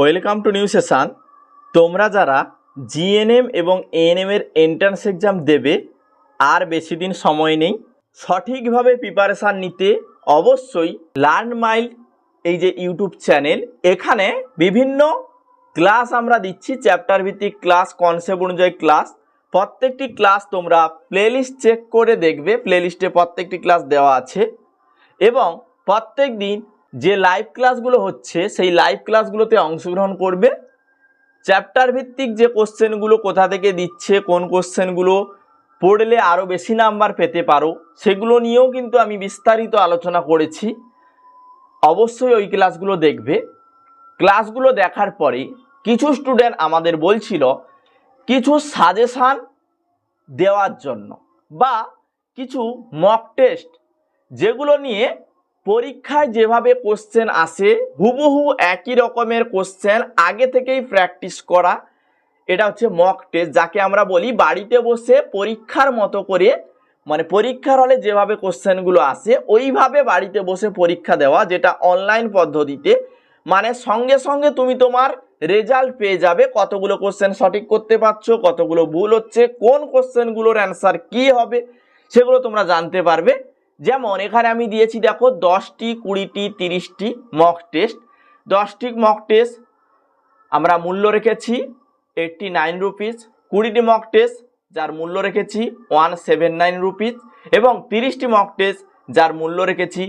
Welcome to new session তোমরা যারা GNM এবং এএনএম এর এন্ট্রান্স এক্সাম দেবে, আর বেশি দিন সময় নেই, সঠিকভাবে প্রিপারেশান নিতে অবশ্যই লার্ন মাইল এই যে ইউটিউব চ্যানেল এখানে বিভিন্ন ক্লাস আমরা দিচ্ছি চ্যাপ্টার ভিত্তিক ক্লাস কনসেপ্ট অনুযায়ী ক্লাস প্রত্যেকটি ক্লাস তোমরা প্লেলিস্ট চেক করে দেখবে প্লেলিস্টে প্রত্যেকটি ক্লাস দেওয়া আছে। এবং প্রত্যেক দিন যে লাইভ ক্লাসগুলো হচ্ছে, সেই লাইভ ক্লাসগুলোতে অংশগ্রহণ করবে। চ্যাপ্টার ভিত্তিক যে কোশ্চেনগুলো কোথা থেকে দিচ্ছে, কোন কোশ্চেনগুলো পড়লে আরও বেশি নাম্বার পেতে পারো, সেগুলো নিয়েও কিন্তু আমি বিস্তারিত আলোচনা করেছি। অবশ্যই ওই ক্লাসগুলো দেখবে। ক্লাসগুলো দেখার পরে কিছু স্টুডেন্ট আমাদের বলছিল, কিছু সাজেশান দেওয়ার জন্য বা কিছু মক টেস্ট যেগুলো নিয়ে পরীক্ষায় যেভাবে কোশ্চেন আসে, হুবহু একই রকমের কোশ্চেন আগে থেকেই প্র্যাকটিস করা। এটা হচ্ছে মক টেস্ট যাকে আমরা বলি বাড়িতে বসে পরীক্ষার মতো করে মানে পরীক্ষার হলে যেভাবে কোশ্চেনগুলো আসে, ওইভাবে বাড়িতে বসে পরীক্ষা দেওয়া, যেটা অনলাইন পদ্ধতিতে। মানে সঙ্গে সঙ্গে তুমি তোমার রেজাল্ট পেয়ে যাবে, কতগুলো কোশ্চেন সঠিক করতে পারছ, কতগুলো ভুল হচ্ছে, কোন কোশ্চেনগুলোর অ্যান্সার কি হবে, সেগুলো তোমরা জানতে পারবে। যেমন এখানে আমি দিয়েছি দেখো দশটি, কুড়িটি, তিরিশটি মক টেস্ট দশটি মক টেস্ট আমরা মূল্য রেখেছি এইটটি নাইন রুপিস কুড়িটি মক টেস্ট যার মূল্য রেখেছি ওয়ান সেভেন নাইন রুপিস এবং তিরিশটি মক টেস্ট যার মূল্য রেখেছি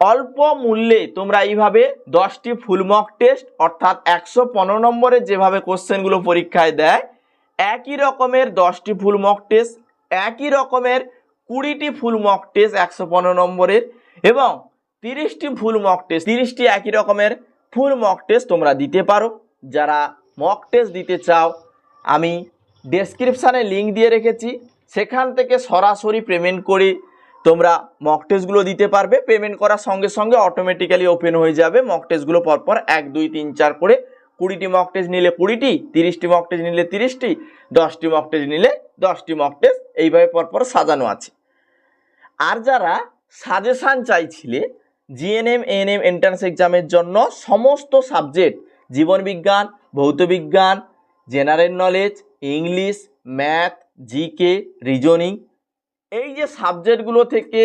অল্প মূল্যে তোমরা এইভাবে দশটি ফুল মক টেস্ট অর্থাৎ একশো পনেরো নম্বরের যেভাবে কোশ্চেনগুলো পরীক্ষায় দেয়, একই রকমের দশটি ফুল মক টেস্ট একই রকমের কুড়িটি ফুল মক টেস্ট একশো পনেরো নম্বরের এবং তিরিশটি ফুল মক টেস্ট তিরিশটি একই রকমের ফুল মক টেস্ট তোমরা দিতে পারো। যারা মক টেস্ট দিতে চাও, আমি ডেসক্রিপশানে লিঙ্ক দিয়ে রেখেছি। সেখান থেকে সরাসরি পেমেন্ট করে তোমরা মক টেস্টগুলো দিতে পারবে। পেমেন্ট করার সঙ্গে সঙ্গে অটোমেটিক্যালি ওপেন হয়ে যাবে মক টেস্টগুলো পরপর এক, দুই, তিন, চার করে কুড়িটি মক টেস্ট নিলে কুড়িটি, তিরিশটি মক টেস্ট নিলে তিরিশটি, দশটি মক টেস্ট নিলে দশটি মক টেস্ট এইভাবে পরপর সাজানো আছে। আর যারা সাজেশান চাইছিলে জিএনএম এএনএম এন্ট্রান্স এক্সামের জন্য সমস্ত সাবজেক্ট জীবনবিজ্ঞান ভৌতবিজ্ঞান general knowledge English math GK reasoning এই যে সাবজেক্টগুলো থেকে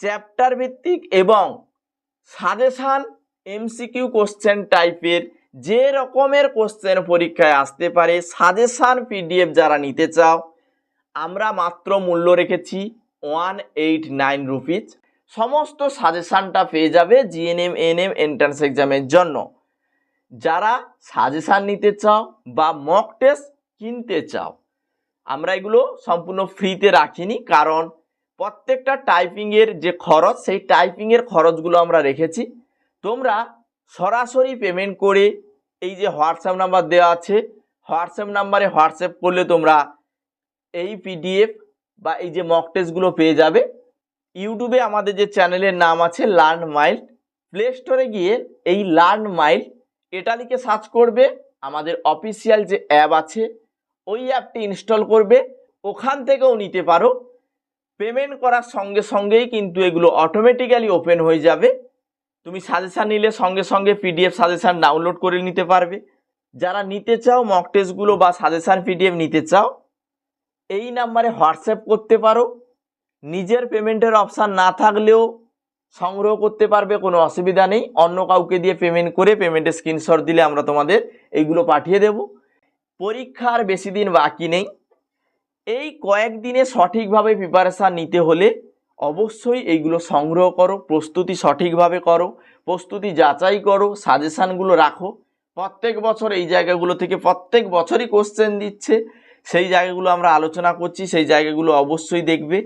চ্যাপ্টার ভিত্তিক এবং সাজেশান এমসিকিউ কোশ্চেন টাইপের যে রকমের কোশ্চেন পরীক্ষায় আসতে পারে সাজেশান পিডিএফ যারা নিতে চাও, আমরা মাত্র মূল্য রেখেছি। ওয়ান এইট নাইন রুপিজ সমস্ত সাজেশানটা পেয়ে যাবে জিএনএম এনএম এন্ট্রান্স এক্সামের জন্য। যারা সাজেশান নিতে চাও বা মক টেস্ট কিনতে চাও, আমরা এগুলো সম্পূর্ণ ফ্রিতে রাখিনি, কারণ প্রত্যেকটা টাইপিংয়ের যে খরচ, সেই টাইপিংয়ের খরচগুলো আমরা রেখেছি। তোমরা সরাসরি পেমেন্ট করে এই যে হোয়াটসঅ্যাপ নাম্বার দেওয়া আছে হোয়াটসঅ্যাপ নাম্বারে হোয়াটসঅ্যাপ করলে তোমরা এই পিডিএফ বা এই যে মক টেস্টগুলো পেয়ে যাবে ইউটিউবে আমাদের যে চ্যানেলের নাম আছে লার্ন মাইল প্লে স্টোরে গিয়ে এই লার্ন মাইল এটা লিখে সার্চ করবে, আমাদের অফিসিয়াল যে অ্যাপ আছে, ওই অ্যাপটি ইনস্টল করবে, ওখান থেকেও নিতে পারো। পেমেন্ট করার সঙ্গে সঙ্গেই কিন্তু এগুলো অটোমেটিক্যালি ওপেন হয়ে যাবে। তুমি সাজেশান নিলে সঙ্গে সঙ্গে পিডিএফ সাজেশান ডাউনলোড করে নিতে পারবে। যারা নিতে চাও মক টেস্টগুলো বা সাজেশান পিডিএফ নিতে চাও এই নাম্বারে হোয়াটসঅ্যাপ করতে পারো। নিজের পেমেন্টের অপশান না থাকলেও সংগ্রহ করতে পারবে, কোনো অসুবিধা নেই। অন্য কাউকে দিয়ে পেমেন্ট করে পেমেন্টের স্ক্রিনশট দিলে আমরা তোমাদের এইগুলো পাঠিয়ে দেব। পরীক্ষার বেশি দিন বাকি নেই। এই কয়েকদিনে সঠিকভাবে প্রিপারেশান নিতে হলে অবশ্যই এইগুলো সংগ্রহ করো, প্রস্তুতি সঠিকভাবে করো, প্রস্তুতি যাচাই করো সাজেশানগুলো রাখো। প্রত্যেক বছর এই জায়গাগুলো থেকে প্রত্যেক বছরই কোশ্চেন দিচ্ছে। সেই জায়গাগুলো আমরা আলোচনা করছি সেই জায়গাগুলো অবশ্যই দেখবে।